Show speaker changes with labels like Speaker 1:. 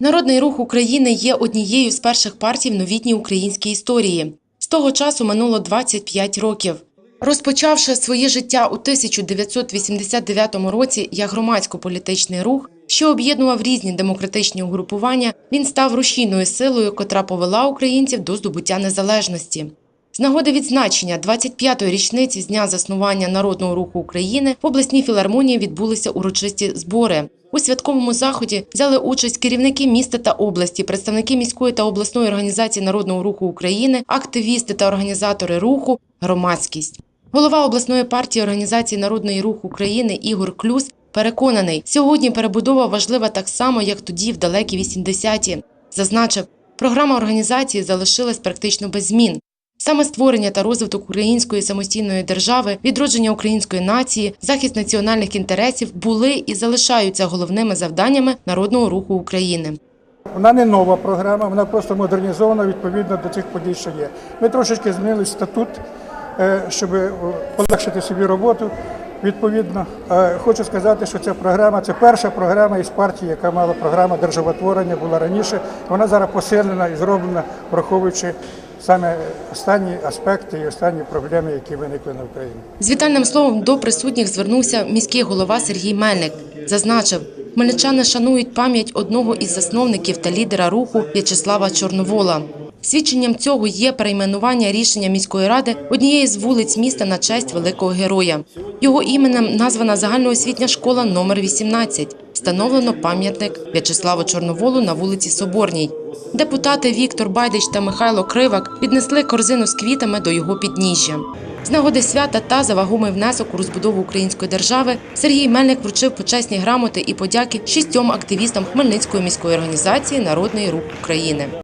Speaker 1: Народний рух України є однією з перших партій в новітній українській історії. З того часу минуло 25 років. Розпочавши своє життя у 1989 році як громадсько-політичний рух, що об'єднував різні демократичні угрупування, він став рушійною силою, котра повела українців до здобуття незалежності. З нагоди відзначення 25-ї річниці з дня заснування Народного руху України в обласній філармонії відбулися урочисті збори. У святковому заході взяли участь керівники міста та області, представники міської та обласної організації Народного руху України, активісти та організатори руху, громадськість. Голова обласної партії організації Народний рух України Ігор Клюс переконаний, сьогодні перебудова важлива так само, як тоді, в далекі 80-ті. Зазначив, програма організації залишилась практично без змін. Саме створення та розвиток української самостійної держави, відродження української нації, захист національних інтересів були і залишаються головними завданнями Народного руху України.
Speaker 2: Вона не нова програма, вона просто модернізована відповідно до цих подій, що є. Ми трошечки змінили статут, е, щоб е, полегшити собі роботу. Відповідно, Е, хочу сказати, що ця програма це перша програма із партії, яка мала програма державотворення, була раніше. Вона зараз посилена і зроблена, враховуючи саме останні аспекти і останні проблеми, які виникли на Україні.
Speaker 1: З вітальним словом до присутніх звернувся міський голова Сергій Мельник. Зазначив, хмельничани шанують пам'ять одного із засновників та лідера руху В'ячеслава Чорновола. Свідченням цього є перейменування рішення міської ради однієї з вулиць міста на честь великого героя. Його іменем названа загальноосвітня школа номер 18. Встановлено пам'ятник В'ячеславу Чорноволу на вулиці Соборній. Депутати Віктор Байдич та Михайло Кривак піднесли корзину з квітами до його підніжжя. З нагоди свята та за вагомий внесок у розбудову української держави Сергій Мельник вручив почесні грамоти і подяки шістьом активістам Хмельницької міської організації Народний рух України.